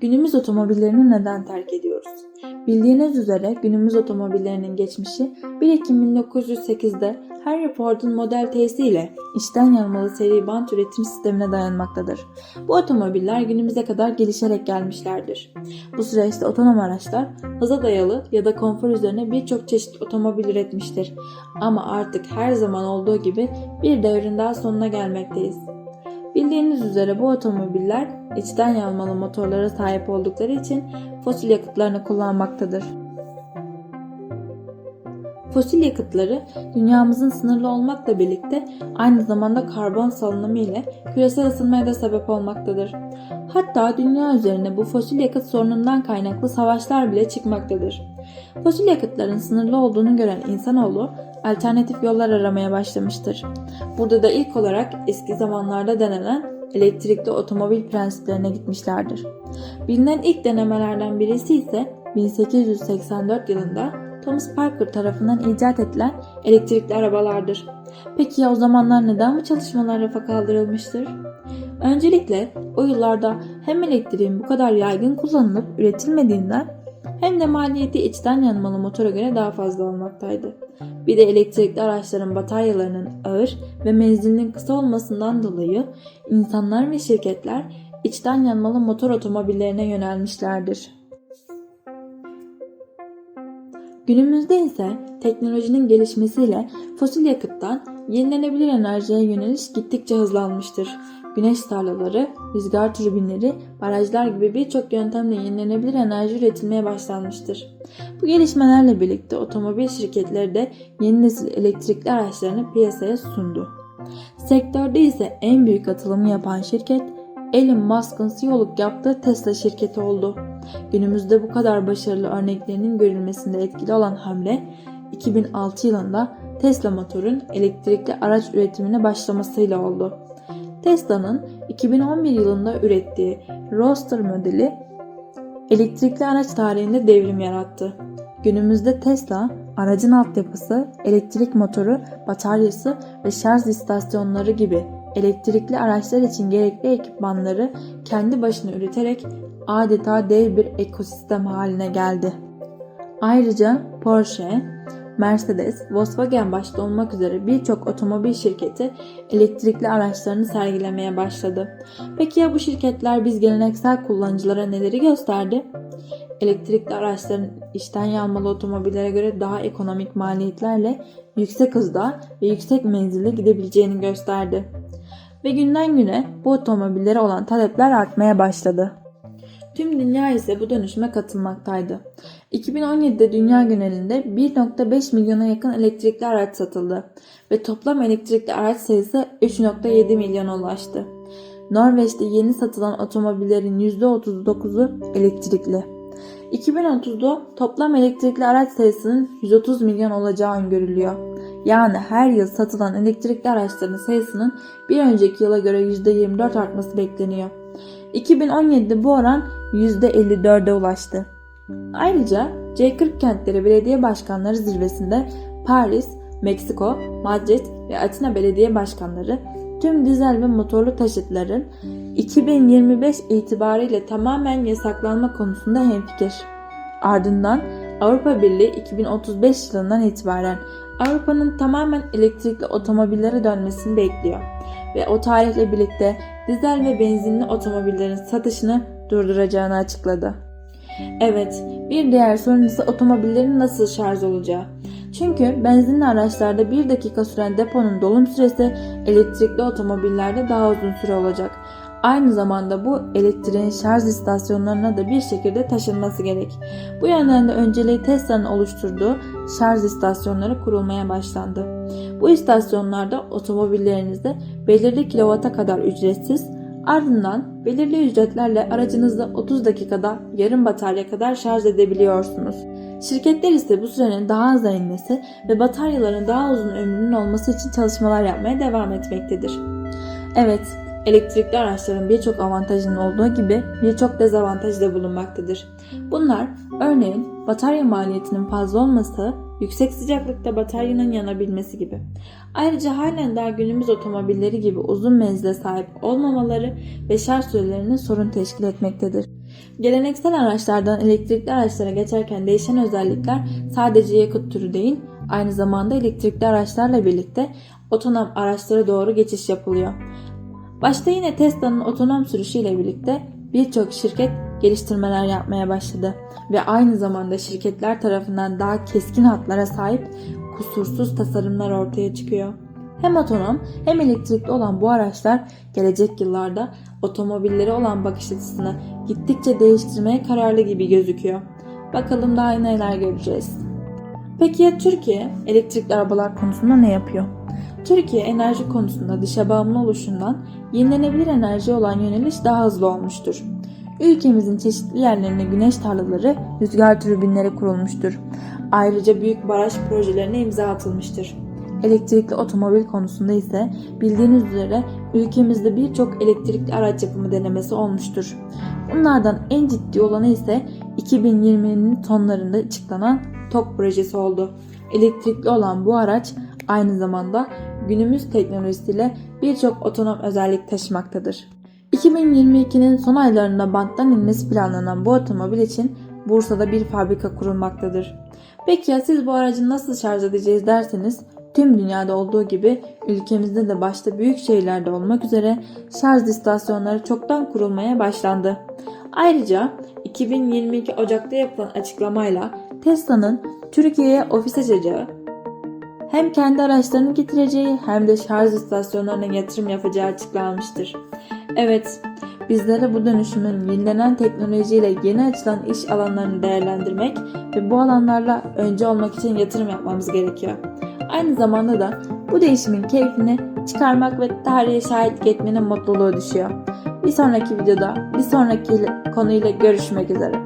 Günümüz otomobillerini neden terk ediyoruz? Bildiğiniz üzere günümüz otomobillerinin geçmişi 1 Ekim 1908'de Henry Ford'un Model T'si ile içten yanmalı seri bant üretim sistemine dayanmaktadır. Bu otomobiller günümüze kadar gelişerek gelmişlerdir. Bu süreçte otonom araçlar hıza dayalı ya da konfor üzerine birçok çeşit otomobil üretmiştir. Ama artık her zaman olduğu gibi bir devrin daha sonuna gelmekteyiz. Bildiğiniz üzere bu otomobiller içten yanmalı motorlara sahip oldukları için fosil yakıtlarını kullanmaktadır. Fosil yakıtları dünyamızın sınırlı olmakla birlikte aynı zamanda karbon salınımı ile küresel ısınmaya da sebep olmaktadır. Hatta dünya üzerine bu fosil yakıt sorunundan kaynaklı savaşlar bile çıkmaktadır. Fosil yakıtların sınırlı olduğunu gören insanoğlu alternatif yollar aramaya başlamıştır. Burada da ilk olarak eski zamanlarda denenen elektrikli otomobil prensiplerine gitmişlerdir. Bilinen ilk denemelerden birisi ise 1884 yılında Thomas Parker tarafından icat edilen elektrikli arabalardır. Peki ya o zamanlar neden bu çalışmalar rafa kaldırılmıştır? Öncelikle o yıllarda hem elektriğin bu kadar yaygın kullanılıp üretilmediğinden hem de maliyeti içten yanmalı motora göre daha fazla olmaktaydı. Bir de elektrikli araçların bataryalarının ağır ve menzilinin kısa olmasından dolayı insanlar ve şirketler içten yanmalı motor otomobillerine yönelmişlerdir. Günümüzde ise teknolojinin gelişmesiyle fosil yakıttan yenilenebilir enerjiye yöneliş gittikçe hızlanmıştır. Güneş tarlaları, rüzgar türbinleri, barajlar gibi birçok yöntemle yenilenebilir enerji üretilmeye başlanmıştır. Bu gelişmelerle birlikte otomobil şirketleri de yeni nesil elektrikli araçlarını piyasaya sundu. Sektörde ise en büyük atılımı yapan şirket Elon Musk'ın CEO'luk yaptığı Tesla şirketi oldu. Günümüzde bu kadar başarılı örneklerinin görülmesinde etkili olan hamle 2006 yılında Tesla motorun elektrikli araç üretimine başlamasıyla oldu. Tesla'nın 2011 yılında ürettiği Roadster modeli elektrikli araç tarihinde devrim yarattı. Günümüzde Tesla aracın altyapısı, elektrik motoru, bataryası ve şarj istasyonları gibi elektrikli araçlar için gerekli ekipmanları kendi başına üreterek adeta dev bir ekosistem haline geldi. Ayrıca Porsche, Mercedes, Volkswagen başta olmak üzere birçok otomobil şirketi elektrikli araçlarını sergilemeye başladı. Peki ya bu şirketler biz geleneksel kullanıcılara neleri gösterdi? Elektrikli araçların içten yanmalı otomobillere göre daha ekonomik maliyetlerle yüksek hızda ve yüksek menzilde gidebileceğini gösterdi. Ve günden güne bu otomobillere olan talepler artmaya başladı. Tüm dünya ise bu dönüşüme katılmaktaydı. 2017'de dünya genelinde 1.5 milyona yakın elektrikli araç satıldı ve toplam elektrikli araç sayısı 3.7 milyona ulaştı. Norveç'te yeni satılan otomobillerin %39'u elektrikli. 2030'da toplam elektrikli araç sayısının 130 milyon olacağı öngörülüyor. Yani her yıl satılan elektrikli araçların sayısının bir önceki yıla göre %24 artması bekleniyor. 2017'de bu oran %54'e ulaştı. Ayrıca C40 kentleri belediye başkanları zirvesinde Paris, Meksiko, Madrid ve Atina belediye başkanları tüm dizel ve motorlu taşıtların 2025 itibariyle tamamen yasaklanma konusunda hemfikir. Ardından Avrupa Birliği 2035 yılından itibaren Avrupa'nın tamamen elektrikli otomobillere dönmesini bekliyor ve o tarihle birlikte dizel ve benzinli otomobillerin satışını durduracağını açıkladı. Evet, bir diğer sorun ise otomobillerin nasıl şarj olacağı. Çünkü benzinli araçlarda 1 dakika süren deponun dolum süresi elektrikli otomobillerde daha uzun süre olacak. Aynı zamanda bu elektriğin şarj istasyonlarına da bir şekilde taşınması gerek. Bu yönden de önceliği Tesla'nın oluşturduğu şarj istasyonları kurulmaya başlandı. Bu istasyonlarda otomobillerinizde belirli kilovata kadar ücretsiz, ardından belirli ücretlerle aracınızda 30 dakikada yarım batarya kadar şarj edebiliyorsunuz. Şirketler ise bu sürenin daha aza inmesi ve bataryaların daha uzun ömrünün olması için çalışmalar yapmaya devam etmektedir. Evet, Elektrikli araçların birçok avantajının olduğu gibi birçok dezavantajı da bulunmaktadır. Bunlar örneğin batarya maliyetinin fazla olması, yüksek sıcaklıkta bataryanın yanabilmesi gibi. Ayrıca halen daha günümüz otomobilleri gibi uzun menzile sahip olmamaları ve şarj sürelerinin sorun teşkil etmektedir. Geleneksel araçlardan elektrikli araçlara geçerken değişen özellikler sadece yakıt türü değil, aynı zamanda elektrikli araçlarla birlikte otonom araçlara doğru geçiş yapılıyor. Başta yine Tesla'nın otonom sürüşüyle birlikte birçok şirket geliştirmeler yapmaya başladı ve aynı zamanda şirketler tarafından daha keskin hatlara sahip kusursuz tasarımlar ortaya çıkıyor. Hem otonom hem elektrikli olan bu araçlar gelecek yıllarda otomobillere olan bakış açısını gittikçe değiştirmeye kararlı gibi gözüküyor. Bakalım daha neler göreceğiz. Peki ya Türkiye elektrikli arabalar konusunda ne yapıyor? Türkiye enerji konusunda dışa bağımlı oluşundan yenilenebilir enerji olan yöneliş daha hızlı olmuştur. Ülkemizin çeşitli yerlerine güneş tarlaları, rüzgar türbinleri kurulmuştur. Ayrıca büyük baraj projelerine imza atılmıştır. Elektrikli otomobil konusunda ise bildiğiniz üzere ülkemizde birçok elektrikli araç yapımı denemesi olmuştur. Bunlardan en ciddi olanı ise 2020'nin tonlarında açıklanan TOK projesi oldu. Elektrikli olan bu araç aynı zamanda günümüz teknolojisiyle birçok otonom özellik taşımaktadır. 2022'nin son aylarında banttan inmesi planlanan bu otomobil için Bursa'da bir fabrika kurulmaktadır. Peki ya siz bu aracı nasıl şarj edeceğiz derseniz tüm dünyada olduğu gibi ülkemizde de başta büyük şehirlerde olmak üzere şarj istasyonları çoktan kurulmaya başlandı. Ayrıca 2022 Ocak'ta yapılan açıklamayla Tesla'nın Türkiye'ye ofis açacağı, hem kendi araçlarını getireceği hem de şarj istasyonlarına yatırım yapacağı açıklanmıştır. Evet, bizlere bu dönüşümün yenilenen teknolojiyle yeni açılan iş alanlarını değerlendirmek ve bu alanlarla önce olmak için yatırım yapmamız gerekiyor. Aynı zamanda da bu değişimin keyfini çıkarmak ve tarihe şahitlik etmenin mutluluğu düşüyor. Bir sonraki videoda bir sonraki konuyla görüşmek üzere.